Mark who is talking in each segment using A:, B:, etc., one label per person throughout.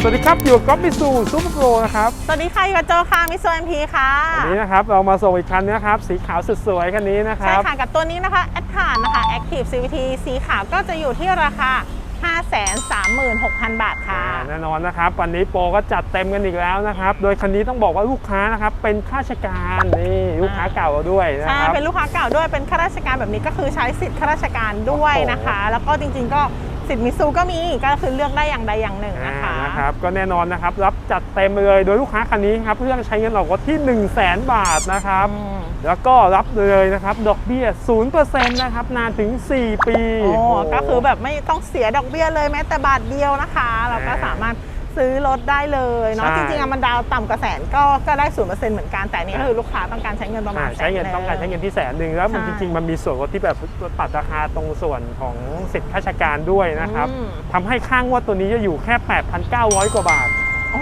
A: ครับ อยู่กับก๊อฟมิสูซูเปอร์โปรนะครับ
B: สวัสดีค่ะอยู่กับโจค่ะมิโซเอ็มพีค่ะ
A: วันนี้นะครับ เรามาส่งอีกคันนะครับ สีขาวสุดสวยคันนี้นะค
B: ใช่
A: รับ
B: ค่ะ กับตัวนี้นะคะแอดทานนะคะ Active CVT สีขาวก็จะอยู่ที่ราคา 536,000 บาทค่ะ
A: อ่าแน่นอนนะครับ วันนี้โปรก็จัดเต็มกันอีกแล้วนะครับ โดยคันนี้ต้องบอกว่าลูกค้านะครับ เป็นข้าราชการนี่ลูกค้าเก่าเราด้วยนะ
B: ใช่
A: ครับ
B: เป็นลูกค้าเก่าด้วยเป็นข้าราชการแบบนี้ก็คือใช้สิทธิ์ข้าราชการด้วยนะคะ แล้วก็จริง ๆ ก็ สิทธิ์มิซูก็มีก็คือเลือกได้อย่างใดอย่างหนึ่งนะคะ
A: อ่านะครับก็แน่นอนนะครับรับจัดเต็มไปเลยโดยลูกค้าคันนี้ครับเพื่อใช้เงินออกรถที่ 1 0 0 0 0แบาทนะครับ
B: อืม
A: แล้วก็รับเลยนะครับดอกเบี้ย0%นะครับนานถึง 4 ปี
B: โอ้
A: โอ้โห
B: ก็คือแบบไม่ต้องเสียดอกเบี้ยเลยแม้แต่บาทเดียวนะคะ เราก็
A: อ่า
B: สามารถ ซื้อรถได้เลยเนาะ
A: ใช่
B: จริงๆอะมันดาวน์ต่ำกว่าแสนก็ก็ได้ศูนย์เปอร์เซ็นต์เหมือนกันแต่อันนี่ก็คือลูกค้าต้องการใช้เงินประมา
A: อ่า
B: ณ
A: ใช้เงิน
B: แส
A: ต้องการใช้เงินที่แสนหนึ่งแล้วมัน
B: ใช่
A: จริงๆ มันมีส่วนลดที่แบบปัดราคาตรงส่วนของสิทธิราชการด้วยนะครับ
B: อืม
A: ทำให้ค่างวดตัวนี้จะอยู่แค่ 8,900 กว่าบาท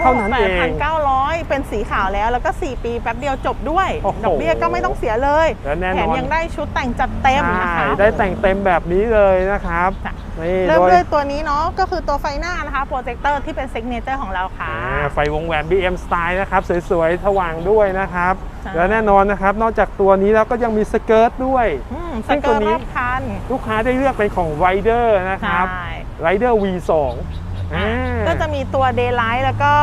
A: เท่านั้นเอง
B: แปดพันเก้าร้อยเป็นสีขาวแล้ว แล้วก็ 4 ปีแป๊บเดียวจบด้วย
A: โอ้โห
B: ดอกเบี้ยก็ไม่ต้องเสียเลย
A: และแน่นอน
B: แถมยังได้ชุดแต่งจัดเต็มนะ
A: ใช่
B: คะ
A: ได้แต่งเต็มแบบนี้เลยนะครับ
B: จ้ะ
A: นี่
B: เริ่ม
A: โดย
B: ด้วยตัวนี้เนาะก็คือตัวไฟหน้านะคะโปรเจคเตอร์ที่เป็นซิกเนเจอร์ของเราค่ะ
A: อ่าไฟวงแหวน BM Style นะครับ สวยๆสว่างด้วยนะครับ
B: ใช่
A: และแน่นอนนะครับ นอกจากตัวนี้แล้วก็ยังมีสเกิร์ตด้วย
B: อืมส
A: ซึ่ง
B: เกิ
A: ตัว
B: ร์ต
A: นี้
B: รอบคัน
A: ลูกค้าได้เลือกเป็นของ Rider นะครับ
B: ใช่
A: Rider V2 อ่า
B: ก็ จะมีตัว Daylight แล้วก็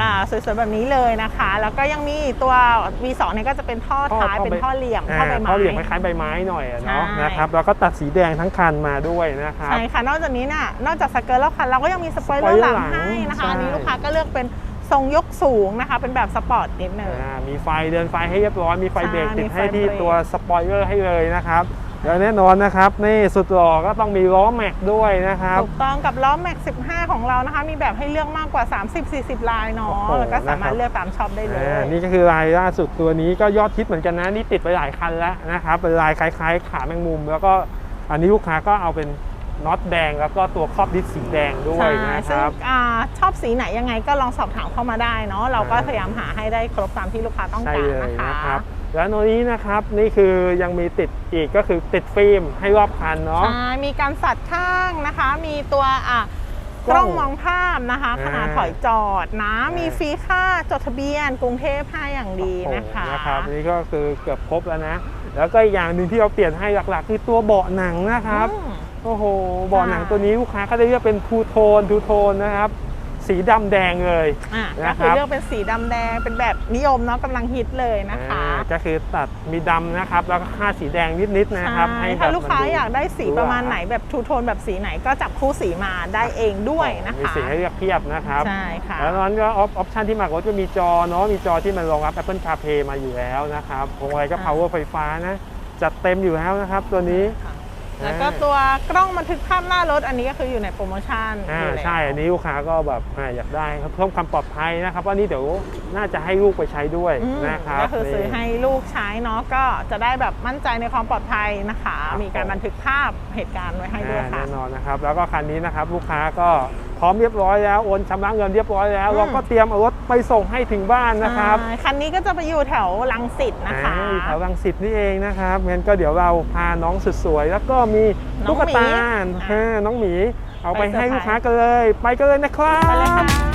B: อ่าสวยๆแบบนี้เลยนะคะ แล้วก็ยังมีตัว V2 เนี่ยก็จะเป็นท่อท้ายเป็นท่อเหลี่ยมท่อใบไม้
A: ท่อเหลี่ยมคล้ายๆใบไม้หน่อยอะเนาะ
B: ใช่
A: นะครับแล้วก็ตัดสีแดงทั้งคันมาด้วยนะครับ
B: ใช่ค่ะนอกจากนี้น่ะนอกจากสเกิร์ตรอบคันเราก็ยังมีสปอยเลอ
A: สปอย
B: ร์
A: เล
B: ห
A: อ
B: ลั
A: ร์
B: ง
A: หลัง
B: ให้นะคะ
A: ใช่
B: อันนี้ลูกค้าก็เลือกเป็นทรงยกสูงนะคะ เป็นแบบสปอร์ตนิดหนึ่ง
A: อ่ามีไฟเดินไฟให้เรียบร้อยมีไฟ
B: ใช่
A: เบรกติด
B: มีไฟ
A: ให้ที่
B: เบรก
A: ตัวสปอยเลอร์ให้เลยนะครับ แล้วแน่นอนนะครับ นี่สุดหล่อก็ต้องมีล้อแม็กด้วยนะครับ
B: ถูกต้องกับล้อแม็ก 15 ของเรานะคะ มีแบบให้เลือกมากกว่า 30-40 ลายเนาะ
A: โอ้โห
B: แล้วก็สามาร
A: นะครับ
B: ถเลือกตามชอบได้เลย
A: อ่านี่ก็คือลายล่าสุดตัวนี้ก็ยอดฮิตเหมือนกันนะ นี่ติดไปหลายคันแล้วนะครับเป็นลายคล้ายๆ ขาแมงมุม แล้วก็อันนี้ลูกค้าก็เอาเป็นน็อตแดงแล้วก็ตัวครอบดิสสีแดงด้วย
B: ใช่
A: นะค
B: ซึ่ง
A: รับ
B: อาชอบสีไหนยังไงก็ลองสอบถามเข้ามาได้เนาะเราก็
A: อ่า
B: พยายามหาให้ได้ครบตามที่ลูกค้าต้อง
A: ใช่
B: การ
A: เลย
B: นะคะ
A: นะครับ แล้วตัวนี้นะครับนี่คือยังมีติดอีกก็คือติดฟิล์มให้รอบคันเนาะ
B: ใช่มีการสัดข้างนะคะ มีตัวอะ
A: ก
B: ก
A: ล้
B: ล้
A: อ
B: องงมองภาพนะคะ
A: อ่า
B: ขนาดถอยจอดนะ
A: อ่ามี
B: มีฟรีค่าจดทะเบียนกรุงเทพให้อย่างดีนะคะ
A: โอ้โหนะครับนี่ก็คือเกือบครบแล้วนะ แล้วก็อีกอย่างหนึ่งที่เราเปลี่ยนให้หลักๆ คือตัวเบาะหนังนะครับ
B: อืม
A: โอ้โหเบาะหนัง
B: ใช่
A: ตัวนี้ลูกค้าก็ได้เลือกเป็นทูโทนทูโทนนะครับ สีดำแดงเลย
B: อะ
A: นะ
B: ก็
A: ค
B: คือ
A: รับ
B: เลือกเป็นสีดำแดงเป็นแบบนิยมเนาะกำลังฮิตเลยนะคะ
A: อ่าก็คือตัดมีดำนะครับ แล้วก็ค่าสีแดงนิดๆนะครับ
B: ใช่
A: ให้แบบ
B: ถ้าลูกค้า
A: มัน
B: อยากได้สี
A: หว
B: ประมาณไหนแบบทูโทนแบบสีไหนก็จับคู่สีมาได้เองด้วยนะ
A: มี
B: คะ
A: สีให้เลือกเพียบนะครับ
B: ใช่ค่ะ
A: แล้วนั้นก็ออปชันที่มากรถก็มีจอเนาะมีจอที่มันรองรับ Apple CarPlay มาอยู่แล้วนะครับพวงมาลัยก็
B: อ่า
A: power ไฟฟ้านะ จัดเต็มอยู่แล้วนะครับ ตัวนี้
B: ค่ะ แล้วก็ตัวกล้องบันทึกภาพหน้ารถอันนี้ก็คืออยู่ในโปรโมชั่น
A: อ่า
B: อยู่แล้ว
A: ใช่อันนี้ลูกค้าก็แบบอ่าอยากได้ครับเพิ่มความปลอดภัยนะครับว่านี่เดี๋ยวน่าจะให้ลูกไปใช้ด้วย
B: อืม
A: นะครับ
B: ก็คือซื้อให้ลูกใช้เนาะก็จะได้แบบมั่นใจในความปลอดภัยนะคะ
A: ครับ
B: มีการบันทึกภาพเหตุการณ์ไว้ให้ด้วย
A: อ่า
B: ค่ะ
A: แน่นอนนะครับ แล้วก็คันนี้นะครับลูกค้าก็พร้อมเรียบร้อยแล้วโอนชำระเงินเรียบร้อยแล้ว
B: อืม
A: เราก็เตรียมเอารถ ไปส่งให้ถึงบ้านนะครับ
B: ใช่คันนี้ก็จะไปอยู่แถวลังสิตนะคะ
A: อ่าอยู่แถวรังสิตนี่เองนะครับงั้นก็เดี๋ยวเราพาน้องสุดสวย แล้วก็มี
B: น้
A: ตุ๊
B: อง
A: ก
B: หมี
A: ตา
B: อ่า
A: อ่าน้องหมี เอาไป
B: ไปเซอร์
A: ให้
B: ไพรส์
A: ลูกค้ากันเลย ไปกันเลยนะครับ
B: ไปเลยค่ะ